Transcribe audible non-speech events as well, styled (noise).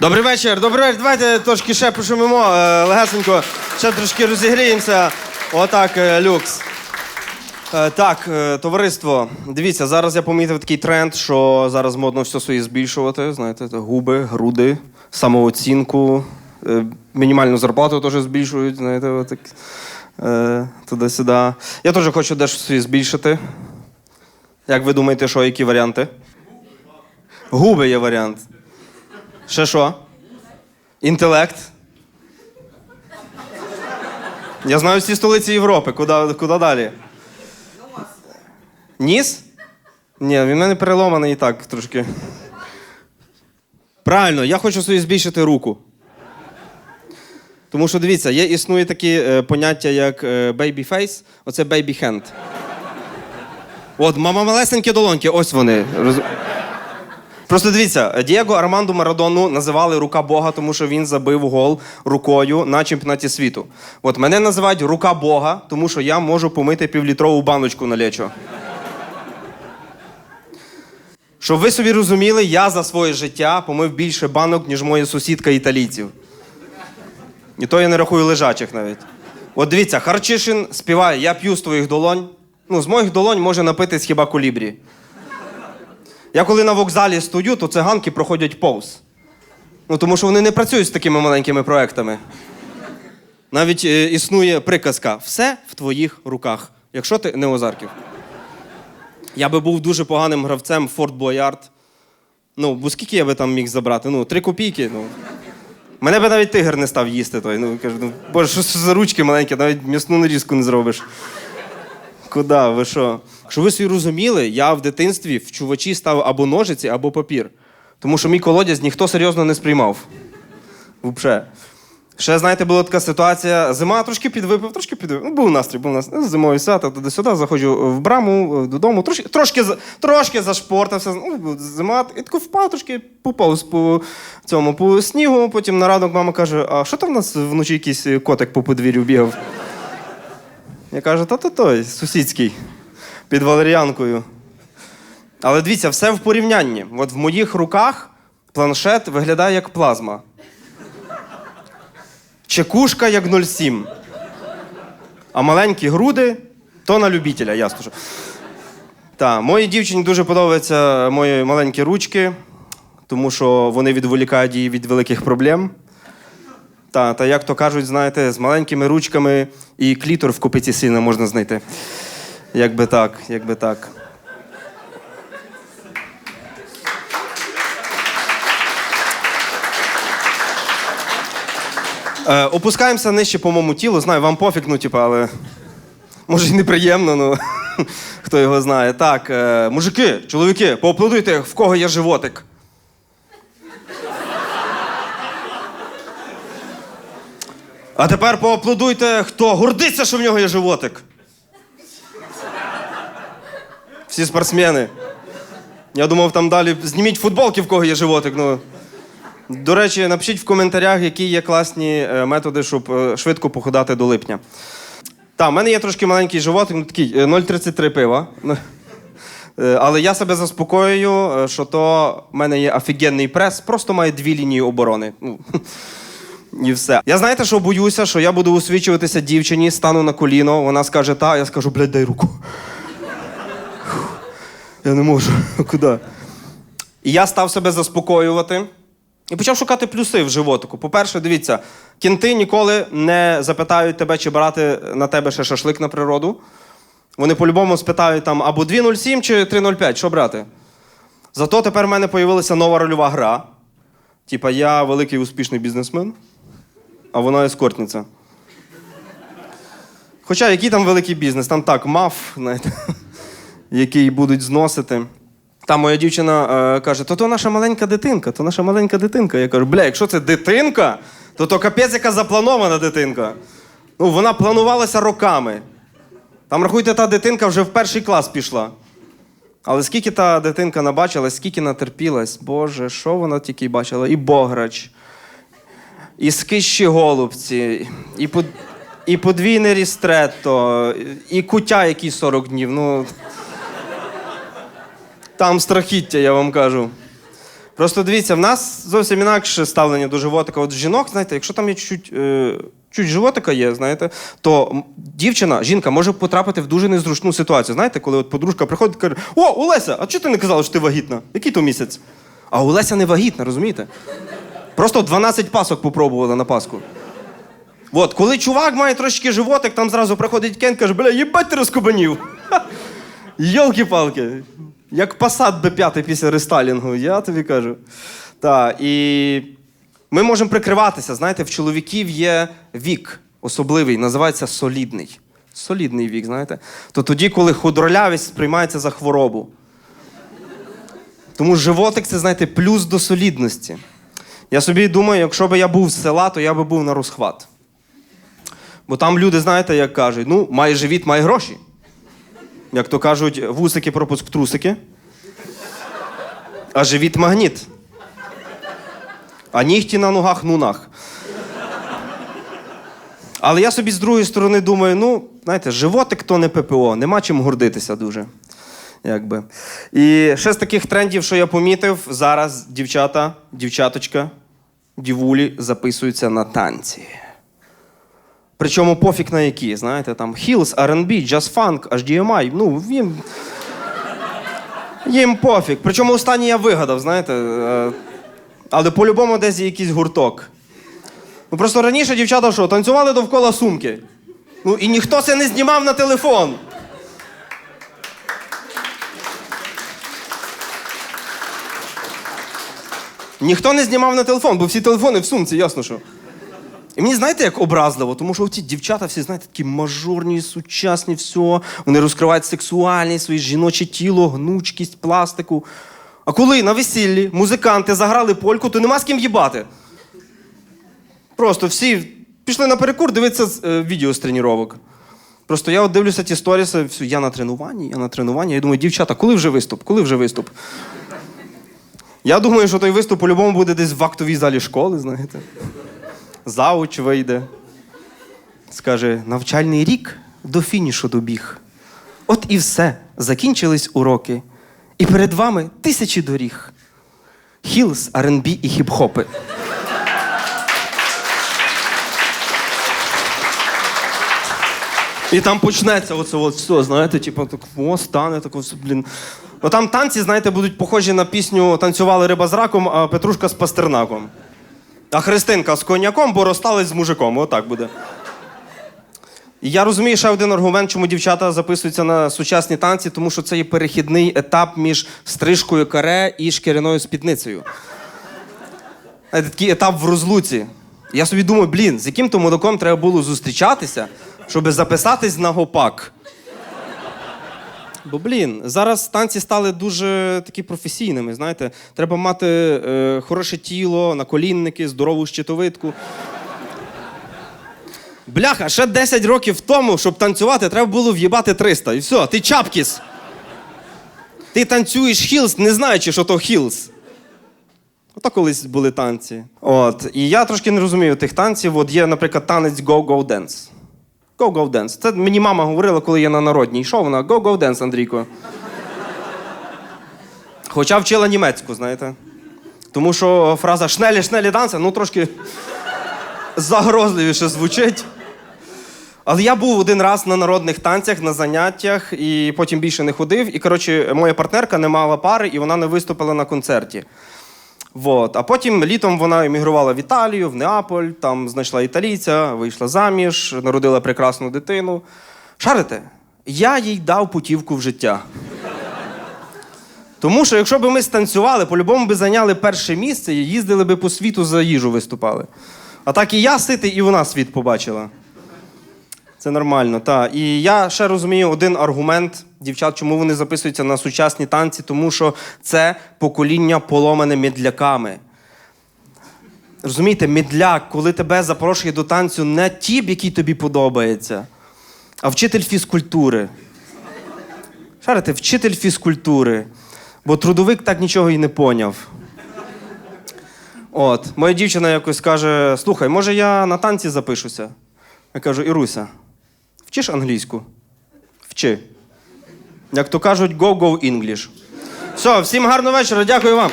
Добрий вечір, добрий вечір. Давайте трошки ще пошумимо е, легесенько, ще трошки розігріємося. Отак, е, люкс. Е, так, е, товариство, дивіться, зараз я помітив такий тренд, що зараз модно все своє збільшувати. Знаєте, губи, груди, самооцінку, мінімальну зарплату теж збільшують, знаєте, отак, туди-сюди. Я теж хочу дещо собі збільшити. Як ви думаєте, що, які варіанти? Губи є варіант. Ще що? Інтелект. Я знаю всі столиці Європи. Куди, куди далі? Ніс? Ні, він мене переломаний і так трошки. Правильно, я хочу собі збільшити руку. Тому що дивіться, є існує такі е, поняття, як е, baby face, оце baby hand. От, мама малесенькі долоньки, ось вони. Роз... Просто дивіться, Дієго Арманду Марадону називали рука Бога, тому що він забив гол рукою на чемпіонаті світу. От мене називають рука Бога, тому що я можу помити півлітрову баночку на лечо. Щоб ви собі розуміли, я за своє життя помив більше банок, ніж моя сусідка італійців. І то я не рахую лежачих навіть. От дивіться, Харчишин співає Я п'ю з твоїх долонь. Ну, з моїх долонь може напитись хіба колібрі. Я коли на вокзалі стою, то циганки проходять повз. Ну, тому що вони не працюють з такими маленькими проектами. Навіть е, існує приказка: все в твоїх руках, якщо ти не Озарків. Я би був дуже поганим гравцем Форт Боярд. Ну, бо скільки я би там міг забрати? Ну, три копійки. Ну. Мене би навіть тигр не став їсти той. Ну, кажу, ну, боже, що за ручки маленькі, навіть м'ясну нарізку не зробиш. Куда? Ви що? Щоб ви собі розуміли, я в дитинстві в чувачі ставив або ножиці, або папір. Тому що мій колодязь ніхто серйозно не сприймав. Взагалі. Ще, знаєте, була така ситуація. Зима трошки підвипив, трошки підвипив. Ну, був настрій, був настрій. Ну, Зимовий свято, туди-сюди, заходжу в браму е, додому, трошки, трошки, трошки зашпортався. Ну, зима, і тако впав, трошки поповз по цьому по снігу. Потім на ранок мама каже: а що там в нас вночі якийсь котик по подвір'ю бігав? Я кажу, та то той, сусідський, під валеріанкою. Але дивіться, все в порівнянні. От в моїх руках планшет виглядає як плазма. Чекушка як 0,7. А маленькі груди то на любителя, ясно. що. Так, моїй дівчині дуже подобаються мої маленькі ручки, тому що вони відволікають її від великих проблем. Та, та як то кажуть, знаєте, з маленькими ручками і клітор в купиці сина можна знайти. Якби так, якби так. Е, опускаємося нижче по моєму тілу. Знаю, вам пофіг, ну, типу, але може і неприємно, ну (laughs) хто його знає. Так, е, мужики, чоловіки, поаплодуйте, в кого є животик. А тепер поаплодуйте, хто гордиться, що в нього є животик. Всі спортсмени. Я думав, там далі зніміть футболки, в кого є животик. Ну. До речі, напишіть в коментарях, які є класні е, методи, щоб е, швидко походати до липня. Так, в мене є трошки маленький животик, ну такий е, 0,33 пива. Ну, е, Але я себе заспокоюю, е, що то в мене є офігенний прес, просто має дві лінії оборони. І все. Я знаєте, що боюся, що я буду усвічуватися дівчині, стану на коліно, вона скаже та, я скажу, блядь, дай руку. Я не можу. Куди? І я став себе заспокоювати і почав шукати плюси в животику. По-перше, дивіться, кінти ніколи не запитають тебе, чи брати на тебе ще шашлик на природу. Вони по-любому спитають там або 2.07 чи 3.05, що брати. Зато тепер в мене з'явилася нова рольова гра. Типа, я великий успішний бізнесмен, а вона ескортниця. Хоча який там великий бізнес? Там так, маф, знаєте, (laughs) який будуть зносити. Там моя дівчина е, каже: то то наша маленька дитинка, то наша маленька дитинка. Я кажу, бля, якщо це дитинка, то то капець, яка запланована дитинка. Ну, вона планувалася роками. Там, рахуйте, та дитинка вже в перший клас пішла. Але скільки та дитинка набачилась, скільки натерпілась, Боже, що вона тільки бачила? І Бограч, і скищі голубці, і, под... і подвійне рістретто, і куття, який 40 днів. Ну, там страхіття, я вам кажу. Просто дивіться, в нас зовсім інакше ставлення до животика. От жінок, знаєте, якщо там є чуть, е, чуть животика є, знаєте, то дівчина, жінка може потрапити в дуже незручну ситуацію. Знаєте, коли от подружка приходить і каже: О, Олеся, а чого ти не казала, що ти вагітна? Який то місяць? А Олеся не вагітна, розумієте? Просто 12 пасок попробувала на паску. От, коли чувак має трошки животик, там зразу приходить Кен, каже, бля, їбать ти розкубанів. (laughs) Йолки-палки. Як посад Б5 після рестайлінгу, я тобі кажу. Так, і ми можемо прикриватися. Знаєте, в чоловіків є вік особливий, називається солідний. Солідний вік, знаєте. То тоді, коли худролявість сприймається за хворобу. Тому животик це, знаєте, плюс до солідності. Я собі думаю, якщо б я був з села, то я би був на розхват. Бо там люди, знаєте, як кажуть, ну, має живіт, має гроші. Як то кажуть, вусики пропуск трусики, а живіт магніт. А нігті на ногах нунах. Але я собі з другої сторони думаю, ну, знаєте, животик то не ППО, нема чим гордитися дуже. Якби. І ще з таких трендів, що я помітив, зараз дівчата, дівчаточка, дівулі записуються на танці. Причому пофіг на які, знаєте, там Hills, R&B, Jazz Funk, HDMI, ну, їм. Їм пофіг. Причому останнє я вигадав, знаєте. е, Але по-любому десь є якийсь гурток. Ну просто раніше дівчата що, танцювали довкола сумки. Ну і ніхто це не знімав на телефон. Ніхто не знімав на телефон, бо всі телефони в сумці, ясно що. І мені знаєте, як образливо, тому що ці дівчата всі, знаєте, такі мажорні, сучасні, все. Вони розкривають сексуальність, своє жіноче тіло, гнучкість, пластику. А коли на весіллі музиканти заграли польку, то нема з ким їбати. Просто всі пішли на перекур дивитися е, відео з тренувань. Просто я от дивлюся ті сторіси, я на тренуванні, я на тренуванні. Я думаю, дівчата, коли вже виступ? Коли вже виступ? Я думаю, що той виступ по-любому буде десь в актовій залі школи, знаєте. Зауч вийде. Скаже, навчальний рік до фінішу добіг. От і все. Закінчились уроки. І перед вами тисячі доріг. Хілс, R&B і хіп-хопи. І там почнеться оце от знаєте, типу, так, о, стане, так, ось, блін. Ну там танці, знаєте, будуть похожі на пісню Танцювали риба з раком, а Петрушка з пастернаком. А Христинка з коньяком, бо розстались з мужиком. Отак буде. І я розумію ще один аргумент, чому дівчата записуються на сучасні танці, тому що це є перехідний етап між стрижкою каре і шкіряною спідницею. Знаєте, такий етап в розлуці. Я собі думаю, блін, з яким то мудаком треба було зустрічатися, щоб записатись на гопак. Бо, блін, зараз танці стали дуже такі професійними. Знаєте, треба мати е, хороше тіло, наколінники, здорову щитовидку. Бляха, ще 10 років тому, щоб танцювати, треба було в'їбати 300. І все, ти чапкіс. Ти танцюєш хілс, не знаючи, що то хілс. Ото колись були танці. От. І я трошки не розумію тих танців. От є, наприклад, танець Go-Go Dance. Go-Go Dance. Це мені мама говорила, коли я на народній йшов, вона Go-Go Dance, Андрійко. Хоча вчила німецьку, знаєте. Тому що фраза шнелі, шнелі данса, ну трошки загрозливіше звучить. Але я був один раз на народних танцях, на заняттях, і потім більше не ходив. І, коротше, моя партнерка не мала пари, і вона не виступила на концерті. Вот. А потім літом вона емігрувала в Італію, в Неаполь, там знайшла італійця, вийшла заміж, народила прекрасну дитину. Шарите, я їй дав путівку в життя. Тому що якщо б ми станцювали, по-любому би зайняли перше місце і їздили би по світу за їжу виступали. А так і я ситий, і вона світ побачила. Це нормально, так. І я ще розумію один аргумент дівчат, чому вони записуються на сучасні танці, тому що це покоління поломане медляками. Розумієте, медляк, коли тебе запрошує до танцю не тіп, який тобі подобається, а вчитель фізкультури. Шарите, вчитель фізкультури. Бо трудовик так нічого і не поняв. От, моя дівчина якось каже: слухай, може я на танці запишуся? Я кажу, Іруся, вчиш англійську? Вчи. Як то кажуть, go-go English. Все, всім гарного вечора, дякую вам.